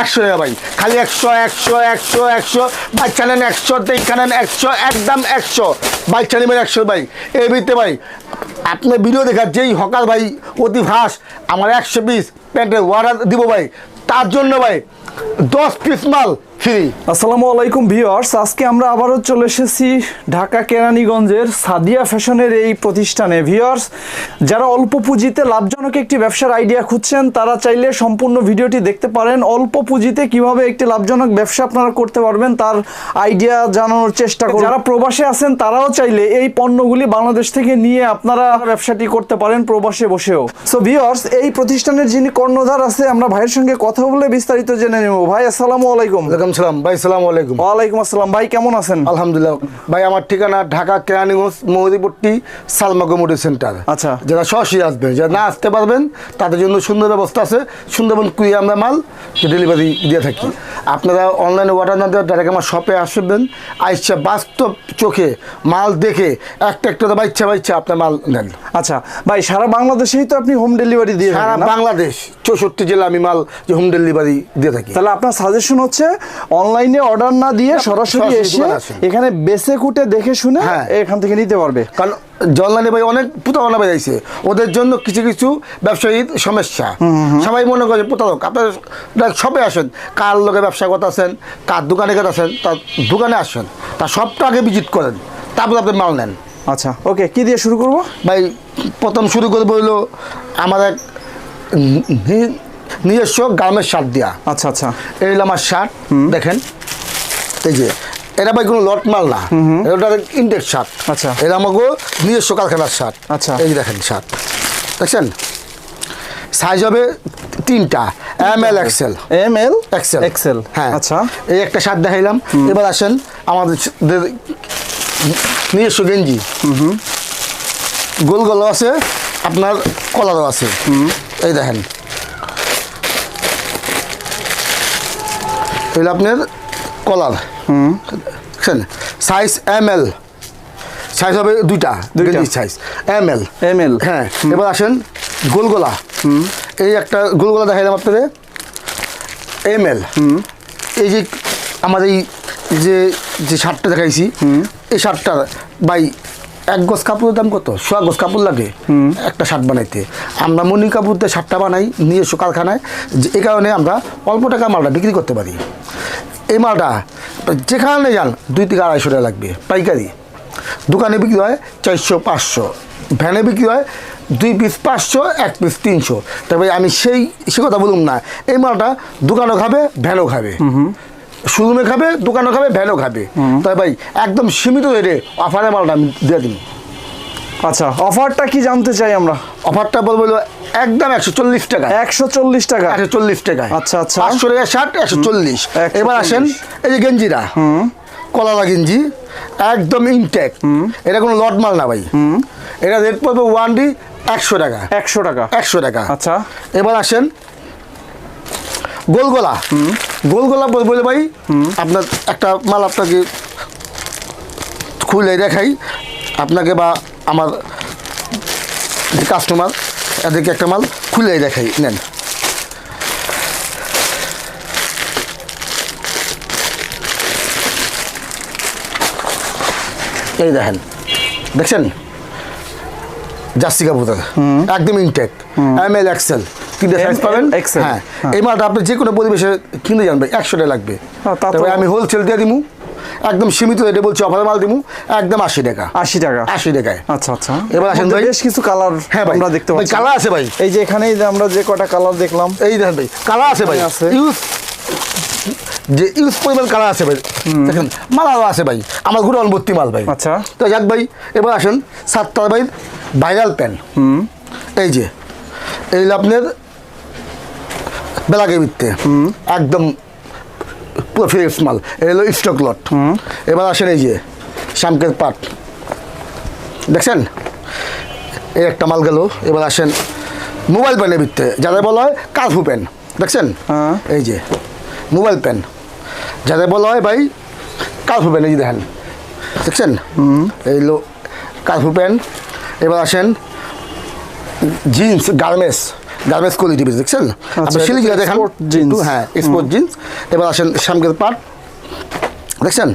একশো টাকা ভাই। খালি একশো একশো একশো একশো। বাচ্চা নেন একশো, দেখা নেন একশো, একদম একশো। বাচ্চা নেবেন একশো ভাই। এই বিতে ভাই, আপনি ভিডিও দেখার যেই হকার ভাই, অতি ভাস আমার একশো পিস প্যান্টের অর্ডার দিব ভাই। তার জন্য ভাই দশ পিস মাল ফ্রি আসসালামু আলাইকুম ভিউয়ার্স, আজকে আমরা আবারও চলে এসেছি ঢাকা কেরানীগঞ্জের সাদিয়া ফ্যাশনের এই প্রতিষ্ঠানে। ভিউয়ার্স, যারা অল্প পুঁজিতে লাভজনক একটি ব্যবসার আইডিয়া খুঁজছেন, তারা চাইলে সম্পূর্ণ ভিডিওটি দেখতে পারেন। অল্প পুঁজিতে কীভাবে একটি লাভজনক ব্যবসা আপনারা করতে পারবেন, তার আইডিয়া জানানোর চেষ্টা করুন। যারা প্রবাসে আছেন, তারাও চাইলে এই পণ্যগুলি বাংলাদেশ থেকে নিয়ে আপনারা ব্যবসাটি করতে পারেন প্রবাসে বসেও। সো ভিউয়ার্স, এই প্রতিষ্ঠানের যিনি কর্ণধার আছে, আমরা ভাইয়ের সঙ্গে কথা বলে বিস্তারিত জেনে নেব ভাই আসসালামু আলাইকুম। ওয়ালাইকুম সালাম। ভাই সালাম আলাইকুম। ওয়ালাইকুম আসসালাম। ভাই কেমন আছেন? আলহামদুলিল্লাহ। ভাই আমার ঠিকানা ঢাকা কেরানীগঞ্জ মহদিপট্টি সালমা কমিউনিটি সেন্টার। আচ্ছা। যারা সরাসরি আসবেন যারা না আসতে পারবেন তাদের জন্য সুন্দর ব্যবস্থা আছে। সুন্দরবন কুইয়ে আমরা মাল ডেলিভারি দিয়ে থাকি। আপনারা অনলাইনে অর্ডার না দেওয়া ডাইরেক্ট আমার শপে আসবেন। আইসা বাস্তব চোখে মাল দেখে একটা একটা বাচ্চা বাচ্চা আপনার মাল নেন। আচ্ছা ভাই সারা বাংলাদেশেই তো আপনি হোম ডেলিভারি দিয়ে সারা? বাংলাদেশ। চৌষট্টি জেলা আমি মাল যে হোম ডেলিভারি দিয়ে থাকি। তাহলে আপনার সাজেশন হচ্ছে অনলাইনে অর্ডার না দিয়ে সরাসরি এসে এখানে বেসে কুটে দেখে শুনে হ্যাঁ। এখান থেকে নিতে পারবে। কারণ জনলানি ভাই অনেক প্রতারণা বেড়াইছে ওদের জন্য কিছু কিছু ব্যবসায়ীর সমস্যা। সবাই মনে করে প্রতারক আপনার সবে আসেন কার লোকে ব্যবসা করতে আসেন কার দোকানে কার আসেন তার দোকানে আসেন তার সবটা আগে ভিজিট করেন তারপর আপনি মাল নেন। আচ্ছা ওকে কি দিয়ে শুরু করব? ভাই প্রথম শুরু করে বলল আমার এক নিজস্ব গ্রামের শার্ট দেওয়া আচ্ছা আচ্ছা। এই আমার শার্ট দেখেন। এই যে এটা ভাই কোনো লট মাল না এটা ইনটেক শার্ট। আচ্ছা। এটা আমাকে নিজস্ব কারখানার শার্ট। আচ্ছা। এই দেখেন শার্ট। দেখছেন? সাইজ হবে তিনটা। M L XL M L XL XL হ্যাঁ। আচ্ছা। এই একটা শার্ট দেখাইলাম। এবার আসেন আমাদের নিজস্ব গেঞ্জি। গোল গোল আছে আপনার কলারও আছে। এই দেখেন। এগুলো আপনার কলার। দেখছেন? Size M L. সাইজ হবে দুইটা দুইটা। সাইজ। এম এল। ML হ্যাঁ এবার আসেন গোলগোলা। হুম। এই একটা গোলগোলা দেখাইলাম আপনাদের। M L. হুম। এই যে আমার এই যে যে শার্টটা দেখাইছি হুম। এই শার্টটা বাই এক গজ কাপড়ের দাম কত? সোয়া গজ কাপড় লাগে। একটা শার্ট বানাইতে। আমরা মনি কাপড়তে শার্টটা বানাই নিজস্ব কারখানায়। যে এই কারণে আমরা অল্প টাকা মালটা বিক্রি করতে পারি। এই মালটা যেখানে যান দুই থেকে আড়াইশো টাকা লাগবে পাইকারি। দোকানে বিক্রি হয় চারশো পাঁচশো। ভ্যানে বিক্রি হয় দুই পিস পাঁচশো এক পিস তিনশো। তবে আমি সেই সে কথা বলুন না। এই মালটা দোকানও খাবে ভ্যানও খাবে। শোরুমে খাবে দোকানও খাবে ভ্যানও খাবে। তাই ভাই একদম সীমিত রেটে অফারে মালটা আমি দিয়ে দিন আচ্ছা অফারটা কি জানতে চাই আমরা? অফারটা বলব একদম একশো চল্লিশ টাকা। একশো চল্লিশ টাকা? একশো চল্লিশ টাকায় আচ্ছা, আচ্ছা। পাঁচশো টাকা ষাট একশো চল্লিশ। 140 এবার আসেন এই যে গেঞ্জিরা। কলালা গেঞ্জি একদম ইনটেক এটা কোনো লট মাল না ভাই। এটা রেট পড়বে ওয়ান ডি একশো টাকা। একশো টাকা। একশো টাকা। আচ্ছা। এবার আসেন গোলগোলা। গোলগোলা বল- ভাই আপনার একটা মাল আপনাকে খুলে দেখাই। আপনাকে বা আমার কাস্টমার এদেরকে একটা মাল খুলে দেখাই নেন। এই দেখেন দেখছেন? জার্সি কাপুরটা একদম ইনটেক এম এল এক্সেল তিনটে সাইজ পাবেন? হ্যাঁ হ্যাঁ। এই মালটা আপনি যে কোনো পরিবেশে কিনতে জানবে একশো টাকা লাগবে। হ্যাঁ, তা তো- তবে আমি হোলসেল দিয়ে দিমু একদম সীমিত রেটে বলছি অফার মাল দিমু একদম আশি টাকা। আশি টাকা। আশি টাকায়। আচ্ছা আচ্ছা। এবার আসেন ভাই। বেশ কিছু কালার হ্যাঁ ভাই আমরা দেখতে পাচ্ছি। কালা আছে ভাই। এই যে এখানেই যে আমরা যে কটা কালার দেখলাম। এই দেখেন ভাই কালা আছে ভাই। আছে। ইউজ যে ইউজ পরিমাণ কালা আছে ভাই। দেখেন মালাও আছে ভাই আমার ঘুরে ভর্তি মাল ভাই। আচ্ছা। তো যাক ভাই এবার আসেন সাতটা ভাই ভাইরাল প্যান এই যে এই আপনার বেলাকে বিত্তে একদম পুরো ফ্রেশ মাল। এই হলো স্টক লট এবার আসেন এই যে শামকের পাট। দেখছেন? এই একটা মাল গেল। এবার আসেন মোবাইল প্যানের ভিত্তে যাদের বলা হয় কার্ফু প্যান দেখছেন? হ্যাঁ। এই যে মোবাইল প্যান যাদের বলা হয় ভাই কার্ফু প্যান এই যে দেখেন। দেখছেন? এই হলো কার্ফু প্যান এবার আসেন jeans garments. Garments quality piece দেখছেন? আপনি এটা শিলিগুড়ি তো দেখান। হ্যাঁ স্পোর্ট জিন্স এবার আসেন সামগের পাট। দেখছেন?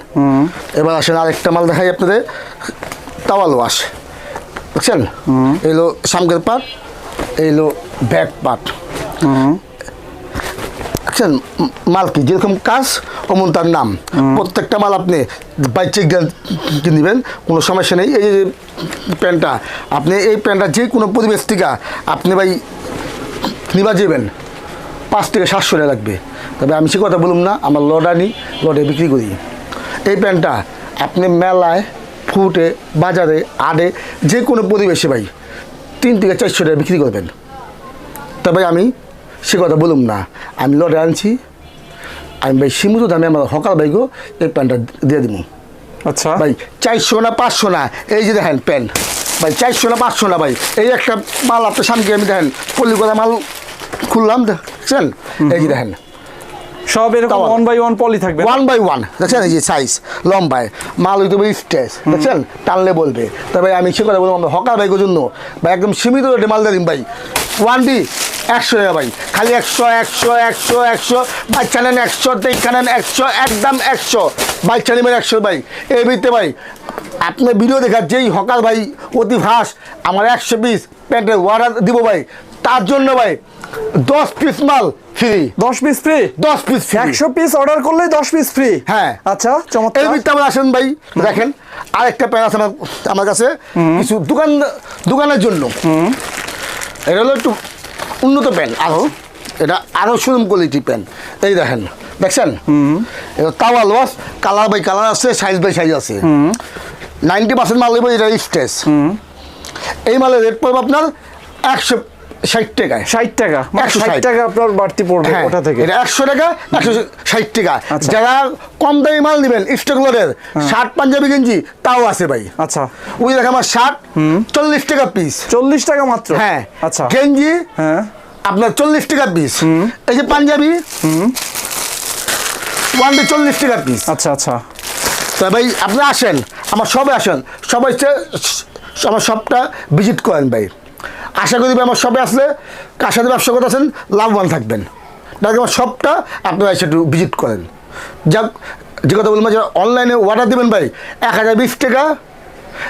এবার আসেন আরেকটা মাল দেখাই আপনাদের। তাওয়াল ওয়াশ দেখছেন? এলো সামগের পাট এইলো ব্যাক পাট। দেখছেন? মাল কি? যেরকম কাজ অমন তার নাম। প্রত্যেকটা মাল আপনি বাই চেক নেবেন কোনো সমস্যা নেই। এই যে প্যান্টটা আপনি এই প্যান্টটা যে কোনো পরিবেশ থেকে আপনি ভাই নিবা যাবেন পাঁচ থেকে সাতশো টাকা লাগবে। তবে আমি সে কথা বলুম না আমার লড আনি লডে বিক্রি করি। এই প্যান্টটা আপনি মেলায় ফুটে বাজারে আড়ে যে কোনো পরিবেশে ভাই তিন থেকে চারশো টাকা বিক্রি করবেন। তবে আমি সে কথা বলুম না আমি লড়ে আনছি। আমি ভাই সীমিত দামে আমার হকাল ভাইগো এই প্যান্টটা দিয়ে দিব আচ্ছা। ভাই চারশো না পাঁচশো না এই যে দেখেন প্যান্ট। ভাই চারশো না পাঁচশো না ভাই? এই একটা মাল আপনার সামনে আমি দেখেন কলিকতা মাল খুললাম দেখছেন? এই যে দেখেন। সব এরকম ওয়ান বাই ওয়ান পলি থাকবে ওয়ান বাই ওয়ান দেখছেন? এই যে সাইজ লম্বায়। মাল হইতে হবে স্টেজ দেখছেন? টানলে বলবে। তবে আমি সে কথা বলব আমরা হকার ভাইকে জন্য ভাই একদম সীমিত রেটে মাল দিন ভাই। ওয়ান বি একশো টাকা ভাই খালি একশো একশো একশো একশো বাচ্চা নেন একশো দেখা নেন একশো একদম একশো। বাচ্চা নেবেন একশো ভাই এই ভিত্তে ভাই আপনার ভিডিও দেখার যেই হকার ভাই অতি ভাস আমার একশো পিস প্যান্টের অর্ডার দিব ভাই। তার জন্য ভাই দশ পিস মাল ফ্রি দশ পিস ফ্রি দশ পিস ফ্রি একশো পিস অর্ডার করলে দশ পিস ফ্রি হ্যাঁ। আচ্ছা এই চমৎকার বিত্তে আমরা আসেন ভাই দেখেন আরেকটা প্যান আছে আমার আমার কাছে। কিছু দোকান দোকানের জন্য। এটা হলো একটু উন্নত প্যান আরও এটা আরও সুরম কোয়ালিটি প্যান এই দেখেন দেখছেন? এটা তাওয়া লস কালার বাই কালার আছে সাইজ বাই সাইজ আছে। নাইনটি পার্সেন্ট মাল এটা স্টেজ এই মালের রেট পড়বে আপনার একশো ষাট টাকায়। ষাট টাকা? মানে 160 ষাট টাকা আপনার বাড়তি পড়বে হ্যাঁ, ওটা থেকে। এটা একশো টাকা একশো ষাট টাকা। আচ্ছা। যারা কম দামি মাল নেবেন শার্ট পাঞ্জাবি গেঞ্জি তাও আছে ভাই। আচ্ছা। ওই আমার শার্ট চল্লিশ টাকা পিস চল্লিশ টাকা মাত্র? হ্যাঁ। আচ্ছা। গেঞ্জি হ্যাঁ। আপনার চল্লিশ টাকা পিস এই যে পাঞ্জাবি ওয়ান ডে চল্লিশ টাকা পিস আচ্ছা আচ্ছা। তো ভাই আপনি আসেন আমার সবে আসেন। সবাই আমার সবটা ভিজিট করেন ভাই। আশা করি আমার সবে আসলে কার সাথে ব্যবসা করতে করতেছেন লাভবান থাকবেন। তাকে আমার সবটা আপনারা এসে একটু ভিজিট করেন। যাক যে কথা বললাম যে অনলাইনে অর্ডার দেবেন ভাই এক হাজার বিশ টাকা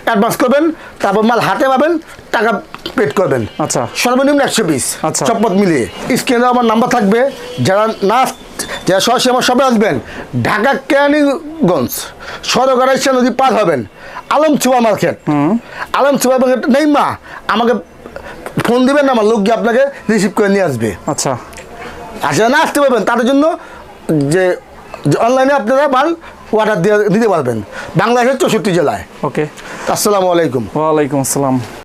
অ্যাডভান্স করবেন তারপর মাল হাতে পাবেন টাকা পেড করবেন। আচ্ছা। সর্বনিম্ন একশো পিস আচ্ছা। চপত মিলিয়ে। স্ক্রিনে আমার নাম্বার থাকবে যারা না যারা সরাসরি আমার সবে আসবেন ঢাকা কেরানীগঞ্জ এসে নদী পার হবেন। Alam super market. Alam super market নেই মা আমাকে ফোন দিবেন আমার লোক গিয়ে আপনাকে রিসিভ করে নিয়ে আসবে। আচ্ছা। আসলে না আসতে পারবেন তাদের জন্য যে অনলাইনে আপনারা মাল অর্ডার দিয়ে দিতে পারবেন। বাংলাদেশের চৌষট্টি জেলায়। ওকে আসসালামু আলাইকুম। ওয়ালাইকুম আসসালাম।